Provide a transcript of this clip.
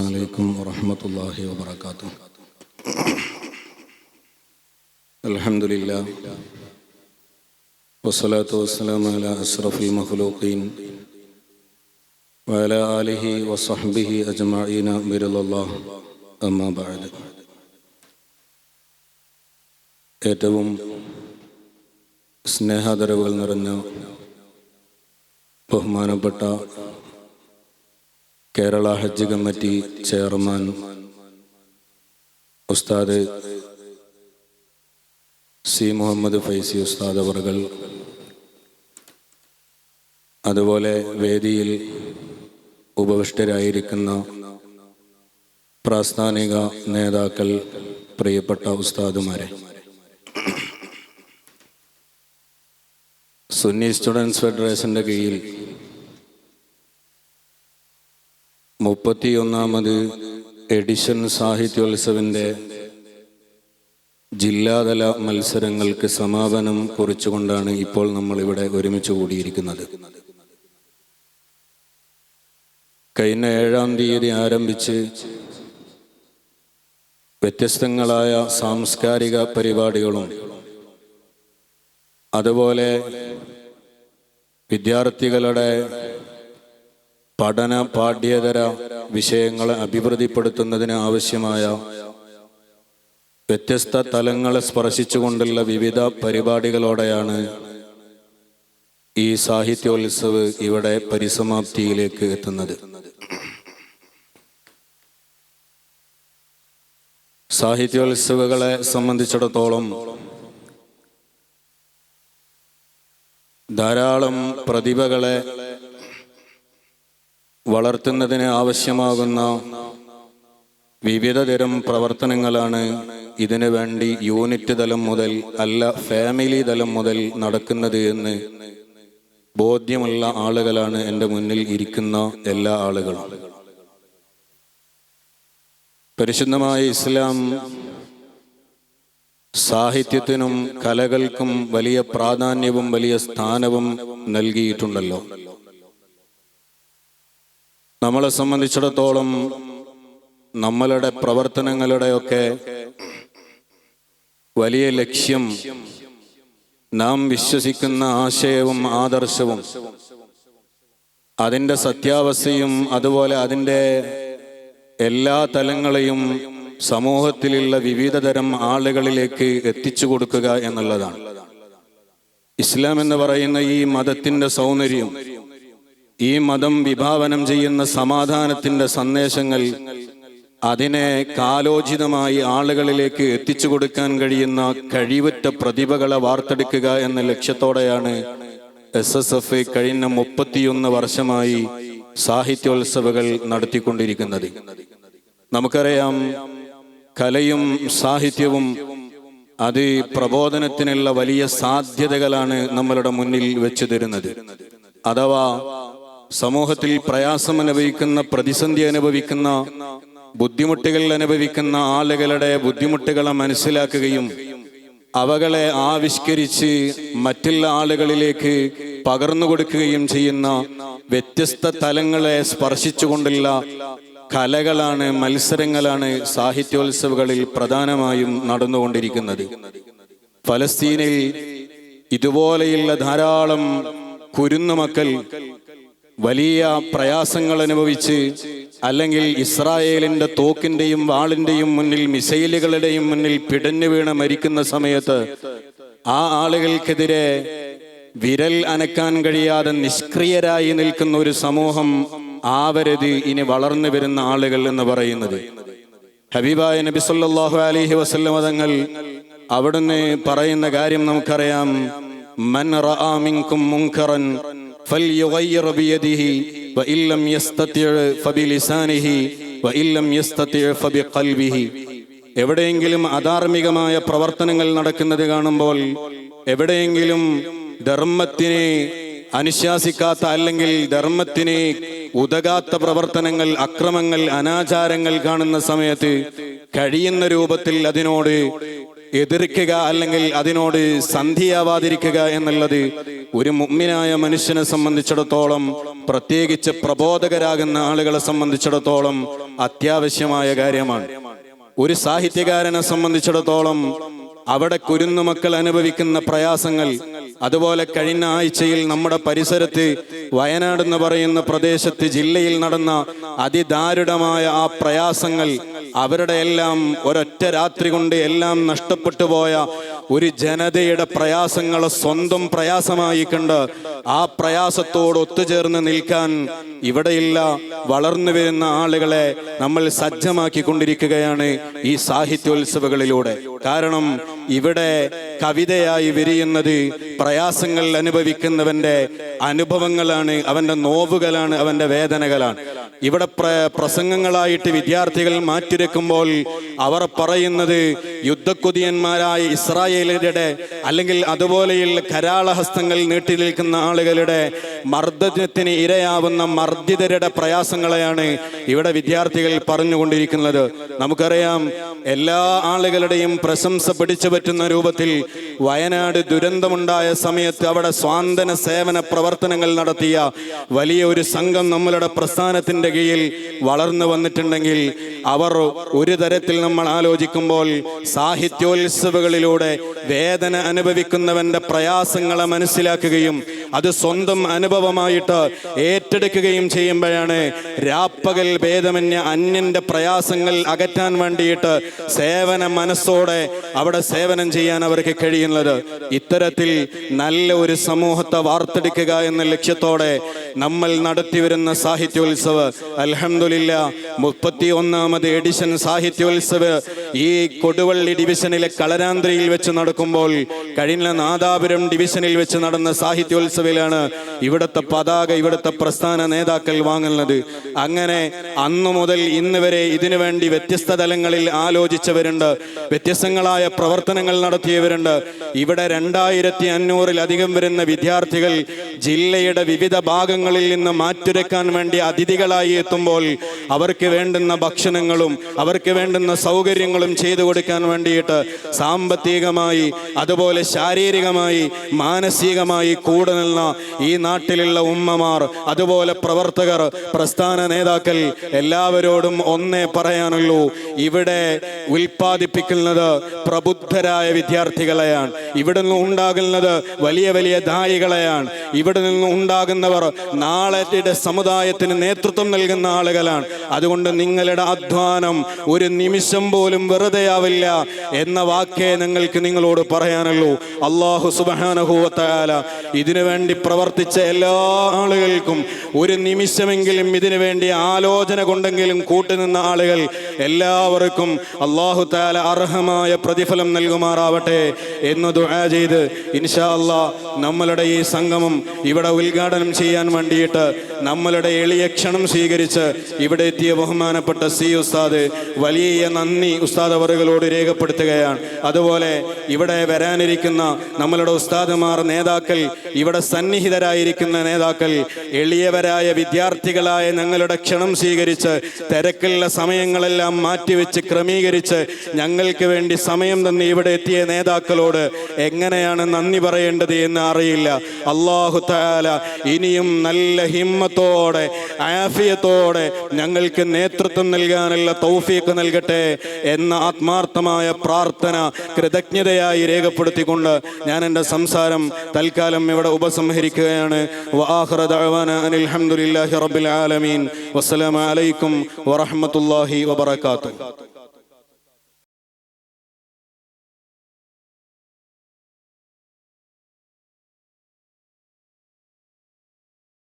عليكم ورحمة الله وبركاته الحمد لله والصلاة والسلام على أشرف المخلوقين وعلى آله وصحبه أجمعين برضا الله أما بعد ഏറ്റവും സ്നേഹാദരവുകൾ നിറഞ്ഞ ബഹുമാനപ്പെട്ട കേരള ഹജ്ജ് കമ്മിറ്റി ചെയർമാൻ ഉസ്താദ് സി മുഹമ്മദ് ഫൈസി ഉസ്താദ് അവർകൾ. അതുപോലെ വേദിയിൽ ഉപവിഷ്ടരായിരിക്കുന്ന പ്രാസ്ഥാനിക നേതാക്കൾ പ്രിയപ്പെട്ട ഉസ്താദുമാരെ. സുന്നി സ്റ്റുഡൻസ് ഫെഡറേഷന്റെ കീഴിൽ മുപ്പത്തിയൊന്നാമത് എഡിഷൻ സാഹിത്യോത്സവിന്റെ ജില്ലാതല മത്സരങ്ങൾക്ക് സമാപനം കുറിച്ചുകൊണ്ടാണ് ഇപ്പോൾ നമ്മൾ ഇവിടെ ഒരുമിച്ച് കൂടിയിരിക്കുന്നത്. കഴിഞ്ഞ ഏഴാം തീയതി ആരംഭിച്ച് വ്യത്യസ്തങ്ങളായ സാംസ്കാരിക പരിപാടികളും അതുപോലെ വിദ്യാർത്ഥികളുടെ പഠന പാഠ്യേതര വിഷയങ്ങളെ അഭിവൃദ്ധിപ്പെടുത്തുന്നതിന് ആവശ്യമായ വ്യത്യസ്ത തലങ്ങളെ സ്പർശിച്ചുകൊണ്ടുള്ള വിവിധ പരിപാടികളോടെയാണ് ഈ സാഹിത്യോത്സവ് ഇവിടെ പരിസമാപ്തിയിലേക്ക് എത്തുന്നത്. സാഹിത്യോത്സവങ്ങളെ സംബന്ധിച്ചിടത്തോളം ധാരാളം പ്രതിഭകളെ വളർത്തുന്നതിന് ആവശ്യമാകുന്ന വിവിധ തരം പ്രവർത്തനങ്ങളാണ് ഇതിനു വേണ്ടി യൂണിറ്റ് തലം മുതൽ അല്ല ഫാമിലി തലം മുതൽ നടക്കുന്നത് എന്ന് ബോധ്യമുള്ള ആളുകളാണ് എന്റെ മുന്നിൽ ഇരിക്കുന്ന എല്ലാ ആളുകളും. പരിശുദ്ധമായ ഇസ്ലാം സാഹിത്യത്തിനും കലകൾക്കും വലിയ പ്രാധാന്യവും വലിയ സ്ഥാനവും നൽകിയിട്ടുണ്ടല്ലോ. നമ്മളെ സംബന്ധിച്ചിടത്തോളം നമ്മളുടെ പ്രവർത്തനങ്ങളുടെയൊക്കെ വലിയ ലക്ഷ്യം നാം വിശ്വസിക്കുന്ന ആശയവും ആദർശവും. അതിന്റെ സത്യാവസ്ഥയും അതുപോലെ അതിന്റെ എല്ലാ തലങ്ങളെയും സമൂഹത്തിലുള്ള വിവിധ തരം ആളുകളിലേക്ക് എത്തിച്ചു കൊടുക്കുക എന്നുള്ളതാണ്. ഇസ്ലാം എന്ന് പറയുന്ന ഈ മതത്തിന്റെ സൗന്ദര്യം ഈ മതം വിഭാവനം ചെയ്യുന്ന സമാധാനത്തിന്റെ സന്ദേശങ്ങൾ അതിനെ കാലോചിതമായി ആളുകളിലേക്ക് എത്തിച്ചു കൊടുക്കാൻ കഴിയുന്ന കഴിവുറ്റ പ്രതിഭകളെ വാർത്തെടുക്കുക എന്ന ലക്ഷ്യത്തോടെയാണ് എസ് എസ് എഫ് കഴിഞ്ഞ മുപ്പത്തിയൊന്ന് വർഷമായി സാഹിത്യോത്സവകൾ നടത്തിക്കൊണ്ടിരിക്കുന്നത്. നമുക്കറിയാം കലയും സാഹിത്യവും അത് പ്രബോധനത്തിനുള്ള വലിയ സാധ്യതകളാണ് നമ്മളുടെ മുന്നിൽ വെച്ചു തരുന്നത്. അഥവാ സമൂഹത്തിൽ പ്രയാസം അനുഭവിക്കുന്ന പ്രതിസന്ധി അനുഭവിക്കുന്ന ബുദ്ധിമുട്ടുകൾ അനുഭവിക്കുന്ന ആളുകളുടെ ബുദ്ധിമുട്ടുകളെ മനസ്സിലാക്കുകയും അവകളെ ആവിഷ്കരിച്ച് മറ്റുള്ള ആളുകളിലേക്ക് പകർന്നു കൊടുക്കുകയും ചെയ്യുന്ന വ്യത്യസ്ത തലങ്ങളെ സ്പർശിച്ചുകൊണ്ടുള്ള കലകളാണ് മത്സരങ്ങളാണ് സാഹിത്യോത്സവങ്ങളിൽ പ്രധാനമായും നടന്നുകൊണ്ടിരിക്കുന്നത്. ഫലസ്തീനിൽ ഇതുപോലെയുള്ള ധാരാളം കുരുന്നു മക്കൾ വലിയ പ്രയാസങ്ങൾ അനുഭവിച്ച് അല്ലെങ്കിൽ ഇസ്രായേലിന്റെ തോക്കിന്റെയും വാളിന്റെയും മുന്നിൽ മിസൈലുകളുടെയും മുന്നിൽ പിടഞ്ഞു വീണ് മരിക്കുന്ന സമയത്ത് ആ ആളുകൾക്കെതിരെ വിരൽ അനക്കാൻ കഴിയാതെ നിഷ്ക്രിയരായി നിൽക്കുന്ന ഒരു സമൂഹം ആവരുത് ഇനി വളർന്നു വരുന്ന ആളുകൾ എന്ന് പറയുന്നത്. ഹബീബായ നബി സല്ലാഹു അലഹി വസ്ലം തങ്ങൾ അവിടുന്ന് പറയുന്ന കാര്യം നമുക്കറിയാം. മൻ فليغير بيده وإن لم يستطع فبلسانه وإن لم يستطع فبقلبه എവിടെയെങ്കിലും അധാർമികമായ പ്രവർത്തനങ്ങൾ നടക്കുന്നത് കാണുമ്പോൾ എവിടെയെങ്കിലും ധർമ്മത്തിനെ അനുശാസിക്കാത്ത അല്ലെങ്കിൽ ധർമ്മത്തിനെ ഉതകാത്ത പ്രവർത്തനങ്ങൾ അക്രമങ്ങൾ അനാചാരങ്ങൾ കാണുന്ന സമയത്ത് കഴിയുന്ന രൂപത്തിൽ അതിനോട് എതിർക്കുക അല്ലെങ്കിൽ അതിനോട് സന്ധിയാവാതിരിക്കുക എന്നുള്ളത് ഒരു മുമ്മിനായ മനുഷ്യനെ സംബന്ധിച്ചിടത്തോളം പ്രത്യേകിച്ച് പ്രബോധകരാകുന്ന ആളുകളെ സംബന്ധിച്ചിടത്തോളം അത്യാവശ്യമായ കാര്യമാണ്. ഒരു സാഹിത്യകാരനെ സംബന്ധിച്ചിടത്തോളം അവിടെ കുരുന്നു മക്കൾ അനുഭവിക്കുന്ന പ്രയാസങ്ങൾ അതുപോലെ കഴിഞ്ഞ ആഴ്ചയിൽ നമ്മുടെ പരിസരത്ത് വയനാട് എന്ന് പറയുന്ന പ്രദേശത്ത് ജില്ലയിൽ നടന്ന അതിദാരുടമായ ആ പ്രയാസങ്ങൾ അവരുടെ എല്ലാം ഒരൊറ്റ രാത്രി കൊണ്ട് എല്ലാം നഷ്ടപ്പെട്ടു പോയ ഒരു ജനതയുടെ പ്രയാസങ്ങളെ സ്വന്തം പ്രയാസമായി കണ്ട് ആ പ്രയാസത്തോട് ഒത്തുചേർന്ന് നിൽക്കാൻ ഇവിടെയില്ല വളർന്നു വരുന്ന ആളുകളെ നമ്മൾ സജ്ജമാക്കിക്കൊണ്ടിരിക്കുകയാണ് ഈ സാഹിത്യോത്സവങ്ങളിലൂടെ കാരണം ഇവിടെ കവിതയായി വിരിയുന്നത് പ്രയാസങ്ങൾ അനുഭവിക്കുന്നവന്റെ അനുഭവങ്ങളാണ് അവന്റെ നോവുകളാണ് അവന്റെ വേദനകളാണ്. ഇവിടെ പ്രസംഗങ്ങളായിട്ട് വിദ്യാർത്ഥികൾ മാറ്റിരക്കുമ്പോൾ അവർ പറയുന്നത് യുദ്ധക്കൊതിയന്മാരായ ഇസ്രായേലരുടെ അല്ലെങ്കിൽ അതുപോലെയുള്ള കരാളഹസ്തങ്ങൾ നീട്ടി നിൽക്കുന്ന ആളുകളുടെ മർദ്ദനത്തിന് ഇരയാവുന്ന മർദ്ദിതരുടെ പ്രയാസങ്ങളെയാണ് ഇവിടെ വിദ്യാർത്ഥികൾ പറഞ്ഞുകൊണ്ടിരിക്കുന്നത്. നമുക്കറിയാം എല്ലാ ആളുകളുടെയും പ്രശംസ പിടിച്ചു പറ്റുന്ന രൂപത്തിൽ വയനാട് ദുരന്തമുണ്ടായ സമയത്ത് അവിടെ സ്വാന്തന സേവന പ്രവർത്തനങ്ങൾ നടത്തിയ വലിയ ഒരു സംഘം നമ്മളുടെ പ്രസ്ഥാനത്തിന്റെ കീഴിൽ വളർന്നു വന്നിട്ടുണ്ടെങ്കിൽ അവർ ഒരു തരത്തിൽ നമ്മൾ ആലോചിക്കുമ്പോൾ സാഹിത്യോത്സവങ്ങളിലൂടെ വേദന അനുഭവിക്കുന്നവന്റെ പ്രയാസങ്ങളെ മനസ്സിലാക്കുകയും അത് സ്വന്തം അനുഭവമായിട്ട് ഏറ്റെടുക്കുകയും ചെയ്യുമ്പോഴാണ് രാപ്പകൽ ഭേദമന്യ അന്യന്റെ പ്രയാസങ്ങൾ അകറ്റാൻ വേണ്ടിയിട്ട് സേവന മനസ്സോടെ അവിടെ സേവനം ചെയ്യാൻ അവർക്ക് കഴിയുന്നത്. ഇത്തരത്തിൽ നല്ല ഒരു സമൂഹത്തെ വാർത്തെടുക്കുക എന്ന ലക്ഷ്യത്തോടെ നമ്മൾ നടത്തിവരുന്ന സാഹിത്യോത്സവ് അലഹമില്ല മുപ്പത്തി ഒന്നാമത് എഡിഷൻ സാഹിത്യോത്സവ ഈ കൊടുവള്ളി ഡിവിഷനിലെ കളരാന്ത്രിയിൽ വെച്ച് നടക്കുമ്പോൾ കഴിഞ്ഞ നാദാപുരം ഡിവിഷനിൽ വെച്ച് നടന്ന സാഹിത്യോത്സവിലാണ് ഇവിടുത്തെ പതാക ഇവിടുത്തെ പ്രസ്ഥാന നേതാക്കൾ വാങ്ങുന്നത്. അങ്ങനെ അന്നു മുതൽ ഇന്ന് വരെ ഇതിനു വേണ്ടി വ്യത്യസ്ത തലങ്ങളിൽ ആലോചിച്ചവരുണ്ട് വ്യത്യസ്തങ്ങളായ പ്രവർത്തനങ്ങൾ നടത്തിയവരുണ്ട്. ഇവിടെ രണ്ടായിരത്തി അഞ്ഞൂറിലധികം വരുന്ന വിദ്യാർത്ഥികൾ ജില്ലയുടെ വിവിധ ഭാഗങ്ങളിൽ നിന്ന് മാറ്റുരക്കാൻ വേണ്ടി അതിഥികളായി എത്തുമ്പോൾ അവർക്ക് വേണ്ടുന്ന ഭക്ഷണങ്ങളും അവർക്ക് വേണ്ടുന്ന സൗകര്യങ്ങളും ചെയ്തു കൊടുക്കാൻ വേണ്ടിയിട്ട് സാമ്പത്തികമായി അതുപോലെ ശാരീരികമായി മാനസികമായി കൂടെ നിന്ന ഈ നാട്ടിലുള്ള ഉമ്മമാർ അതുപോലെ പ്രവർത്തകർ പ്രസ്ഥാന നേതാക്കൾ എല്ലാവരോടും ഒന്നേ പറയാനുള്ളൂ ഇവിടെ ഉൽപ്പാദിപ്പിക്കുന്നത് പ്രബുദ്ധരായ വിദ്യാർത്ഥികളെയാണ്. ഇവിടെ നിന്ന് ഉണ്ടാകുന്നത് വലിയ വലിയ ദായികളെയാണ്. ഇവിടെ നിന്ന് ഉണ്ടാകുന്നവർ നാളെ സമുദായത്തിന് നേതൃത്വം നൽകുന്ന ആളുകളാണ്. അതുകൊണ്ട് നിങ്ങളുടെ അധ്വാനം ഒരു നിമിഷം പോലും വെറുതെയാവില്ല എന്ന വാക്കേ നിങ്ങൾക്ക് നിങ്ങളോട് പറയാനുള്ളൂ. അള്ളാഹു സുബാനഹുവത്തായാല ഇതിനു വേണ്ടി പ്രവർത്തിച്ച എല്ലാ ആളുകൾക്കും ഒരു നിമിഷമെങ്കിലും ഇതിനു വേണ്ടി ആലോചന കൊണ്ടെങ്കിലും കൂട്ടുനിന്ന ആളുകൾ എല്ലാവർക്കും അള്ളാഹു താല അർഹമായ പ്രതിഫലം നൽകുമാറാവട്ടെ എന്ന് ദുആ ചെയ്ത് ഇൻഷാ അള്ളാ നമ്മളുടെ ഈ സംഗമം ഇവിടെ ഉദ്ഘാടനം ചെയ്യാൻ വേണ്ടിയിട്ട് നമ്മളുടെ എളിയ ക്ഷണം സ്വീകരിച്ച് ഇവിടെ എത്തിയ ബഹുമാനപ്പെട്ട സി ഉസ്താദ് വലിയ നന്ദി ഉസ്താദ് അവറുകളോട് രേഖപ്പെടുത്തുകയാണ്. അതുപോലെ ഇവിടെ വരാനിരിക്കുന്ന നമ്മളുടെ ഉസ്താദുമാർ നേതാക്കൾ ഇവിടെ സന്നിഹിതരായിരിക്കുന്ന നേതാക്കൾ എളിയവരായ വിദ്യാർത്ഥികളായ ഞങ്ങളുടെ ക്ഷണം സ്വീകരിച്ച് തിരക്കുള്ള സമയങ്ങളെല്ലാം മാറ്റിവെച്ച് ക്രമീകരിച്ച് ഞങ്ങൾക്ക് വേണ്ടി സമയം തന്നെ ഇവിടെ എത്തിയ നേതാക്കളോട് എങ്ങനെയാണ് നന്ദി പറയേണ്ടത് എന്ന് അറിയില്ല. അള്ളാഹു താല ഇനിയും നല്ല ഹിമ്മത്തോടെ ആഫിയത്തോടെ ഞങ്ങൾക്ക് നേതൃത്വം നൽകാനുള്ള തൗഫീക്ക് നൽകട്ടെ. എന്ന ആത്മാർത്ഥമായ പ്രാർത്ഥന കൃതജ്ഞതയായി രേഖപ്പെടുത്തിക്കൊണ്ട് ഞാൻ എന്റെ സംസാരം തൽക്കാലം ഇവിടെ ഉപസംഹരിക്കുകയാണ്. ഹംദുലില്ലാഹി റബ്ബിൽ ആലമീൻ. വസ്സലാമു അലൈക്കും വറഹ്മത്തുള്ളാഹി വബറകാതുഹു.